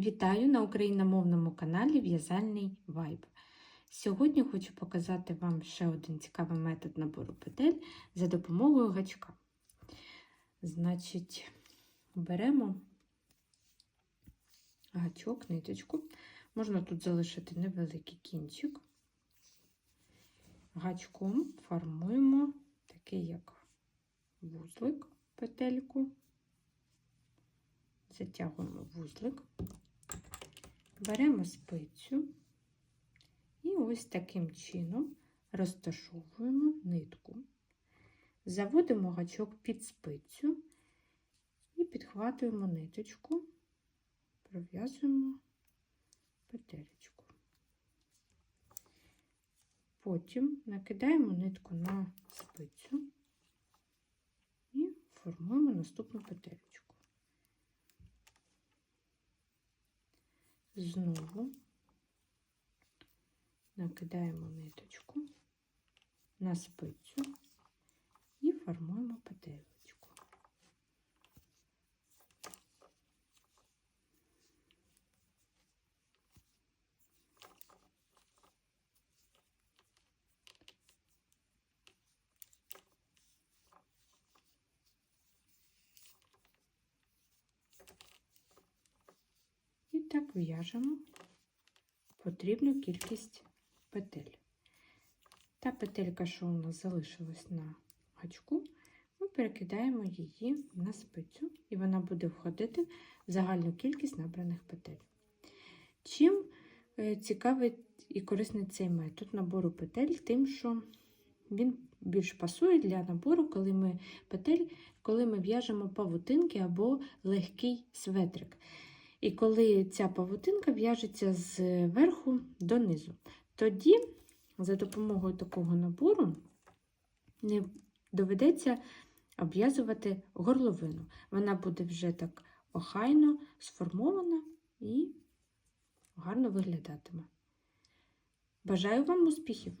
Вітаю на україномовному каналі В'язальний Вайб. Сьогодні хочу показати вам ще один цікавий метод набору петель за допомогою гачка. Значить, беремо гачок, ниточку. Можна тут залишити невеликий кінчик. Гачком формуємо такий як вузлик, петельку. Затягуємо вузлик, беремо спицю і ось таким чином розташовуємо нитку, заводимо гачок під спицю і підхватуємо ниточку, пров'язуємо петелечку. Потім накидаємо нитку на спицю і формуємо наступну петелечку. Знову накидаємо ниточку на спицю і формуємо петелечку. І так в'яжемо потрібну кількість петель. Та петелька, що у нас залишилась на гачку, ми перекидаємо її на спицю, і вона буде входити в загальну кількість набраних петель. Чим е, цікавий і корисний цей метод набору петель, тим, що він більш пасує для набору, коли ми петель, коли ми в'яжемо павутинки або легкий светрик. І коли ця павутинка в'яжеться зверху донизу, тоді за допомогою такого набору не доведеться обв'язувати горловину. Вона буде вже так охайно сформована і гарно виглядатиме. Бажаю вам успіхів!